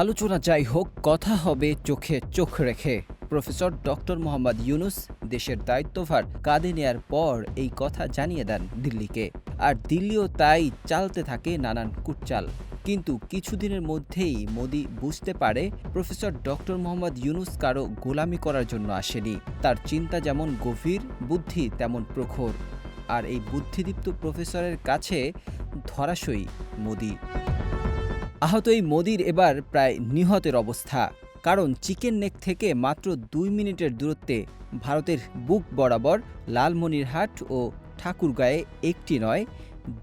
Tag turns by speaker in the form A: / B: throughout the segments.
A: আলোচনা যাই হোক কথা হবে চোখে চোখ রেখে। প্রফেসর ডক্টর মোহাম্মদ ইউনুস দেশের দায়িত্বভার কাঁধে নেয়ার পর এই কথা জানিয়ে দেন দিল্লিকে। আর দিল্লিও তাই চালতে থাকে নানান কুটচাল। কিন্তু কিছুদিনের মধ্যেই মোদি বুঝতে পারে প্রফেসর ডক্টর মোহাম্মদ ইউনুস কারও গোলামি করার জন্য আসেনি। তার চিন্তা যেমন গভীর, বুদ্ধি তেমন প্রখর। আর এই বুদ্ধিদীপ্ত প্রফেসরের কাছে ধরাশয়ী মোদি। আহত এই মোদির এবার প্রায় নিহতের অবস্থা। কারণ চিকেন নেক থেকে মাত্র দুই মিনিটের দূরত্বে ভারতের বুক বরাবর লালমনিরহাট ও ঠাকুরগাঁয়ে একটি নয়,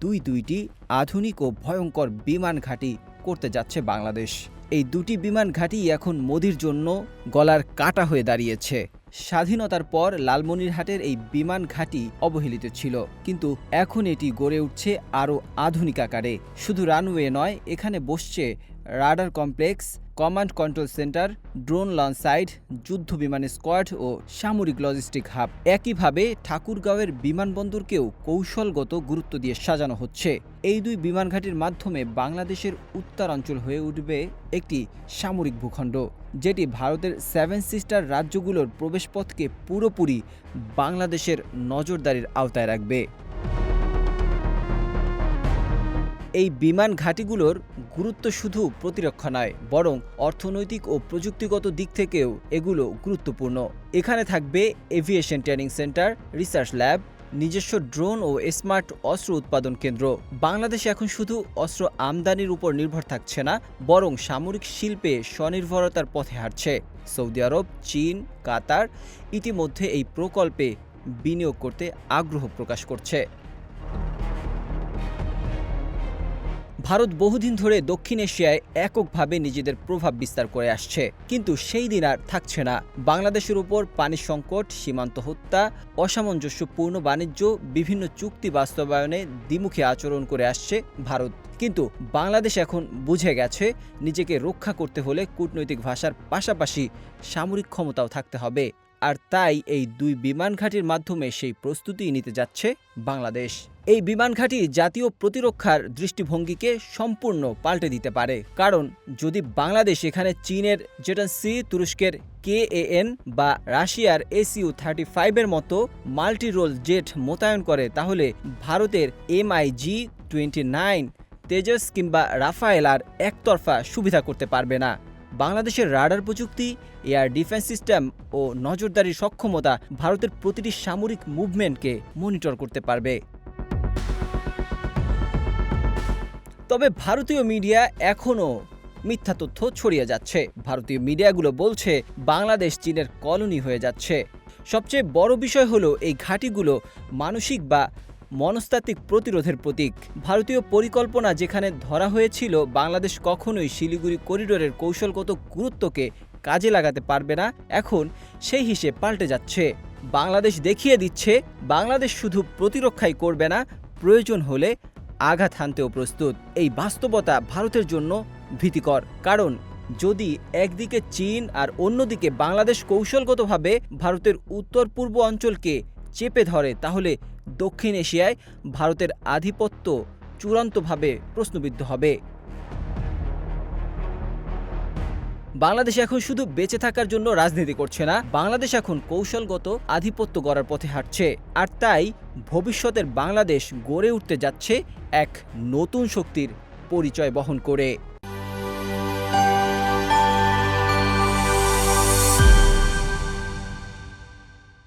A: দুই দুইটি আধুনিক ও ভয়ঙ্কর বিমান ঘাঁটি করতে যাচ্ছে বাংলাদেশ। এই দুটি বিমান ঘাঁটি এখন মোদির জন্য গলার কাটা হয়ে দাঁড়িয়েছে। স্বাধীনতার পর লালমনিরহাটের এই বিমান ঘাঁটি অবহেলিত ছিল। কিন্তু এখন এটি গড়ে উঠছে আরও আধুনিক আকারে। শুধু রানওয়ে নয়, এখানে বসছে radar complex command control centre, drone launch site, যুদ্ধ বিমান স্কোয়াড ও সামরিক লজিস্টিক হাব। একইভাবে ঠাকুরগাঁওয়ের বিমানবন্দরকেও কৌশলগত গুরুত্ব দিয়ে সাজানো হচ্ছে। এই দুই বিমান ঘাঁটির মাধ্যমে বাংলাদেশের উত্তরাঞ্চল হয়ে উঠবে একটি সামরিক ভূখণ্ড, যেটি ভারতের সেভেন সিস্টার রাজ্যগুলোর প্রবেশপথকে পুরোপুরি বাংলাদেশের নজরদারির আওতায় রাখবে। এই বিমান ঘাঁটিগুলোর গুরুত্ব শুধু প্রতিরক্ষা নয়, বরং অর্থনৈতিক ও প্রযুক্তিগত দিক থেকেও এগুলো গুরুত্বপূর্ণ। এখানে থাকবে aviation training centre, research lab, নিজস্ব ড্রোন ও স্মার্ট অস্ত্র উৎপাদন কেন্দ্র। বাংলাদেশ এখন শুধু অস্ত্র আমদানির উপর নির্ভর থাকছে না, বরং সামরিক শিল্পে স্বনির্ভরতার পথে হাঁটছে। সৌদি আরব, চীন, কাতার ইতিমধ্যে এই প্রকল্পে বিনিয়োগ করতে আগ্রহ প্রকাশ করছে। ভারত বহুদিন ধরে দক্ষিণ এশিয়ায় এককভাবে নিজেদের প্রভাব বিস্তার করে আসছে। কিন্তু সেই দিন আর থাকছে না। বাংলাদেশের উপর পানি সংকট, সীমান্ত হত্যা অসামঞ্জস্যপূর্ণ বাণিজ্য, বিভিন্ন চুক্তি বাস্তবায়নে দ্বিমুখী আচরণ করে আসছে ভারত। কিন্তু বাংলাদেশ এখন বুঝে গেছে, নিজেকে রক্ষা করতে হলে কূটনৈতিক ভাষার পাশাপাশি সামরিক ক্ষমতাও থাকতে হবে। আর তাই এই দুই বিমান ঘাঁটির মাধ্যমে সেই প্রস্তুতি নিতে যাচ্ছে বাংলাদেশ। এই বিমান ঘাঁটি জাতীয় প্রতিরক্ষার দৃষ্টিভঙ্গিকে সম্পূর্ণ পাল্টে দিতে পারে। কারণ যদি বাংলাদেশ এখানে চীনের যেটা সি, তুরস্কের কে এন বা রাশিয়ার এসইউ থার্টি ফাইভের মতো মাল্টি রোল জেট মোতায়েন করে, তাহলে ভারতের এমআইজি টোয়েন্টি নাইন, তেজস কিংবা রাফায়েল আর একতরফা সুবিধা করতে পারবে না। বাংলাদেশের রাডার প্রযুক্তি, এয়ার ডিফেন্স সিস্টেম ও নজরদারির সক্ষমতা ভারতের প্রতিটি সামরিক মুভমেন্টকে মনিটর করতে পারবে। তবে ভারতীয় মিডিয়া এখনও মিথ্যা তথ্য ছড়িয়ে যাচ্ছে। ভারতীয় মিডিয়াগুলো বলছে, বাংলাদেশ চীনের কলোনি হয়ে যাচ্ছে। সবচেয়ে বড় বিষয় হলো এই ঘাঁটিগুলো মানসিক বা মনস্তাত্ত্বিক প্রতিরোধের প্রতীক। ভারতীয় পরিকল্পনা যেখানে ধরা হয়েছিল, বাংলাদেশ কখনোই শিলিগুড়ি করিডোরের কৌশলগত গুরুত্বকে কাজে লাগাতে পারবে না, এখন সেই হিসেব পাল্টে যাচ্ছে। বাংলাদেশ দেখিয়ে দিচ্ছে, বাংলাদেশ শুধু প্রতিরক্ষাই করবে না, প্রয়োজন হলে আঘাত হানতেও প্রস্তুত। এই বাস্তবতা ভারতের জন্য ভীতিকর। কারণ যদি একদিকে চীন আর অন্যদিকে বাংলাদেশ কৌশলগতভাবে ভারতের উত্তর পূর্ব অঞ্চলকে চেপে ধরে, তাহলে দক্ষিণ এশিয়ায় ভারতের আধিপত্য চূড়ান্তভাবে প্রশ্নবিদ্ধ হবে। বাংলাদেশ এখন শুধু বেঁচে থাকার জন্য রাজনীতি করছে না, বাংলাদেশ এখন কৌশলগত আধিপত্য গড়ার পথে হাঁটছে। আর তাই ভবিষ্যতের বাংলাদেশ গড়ে উঠতে যাচ্ছে এক নতুন শক্তির পরিচয় বহন করে।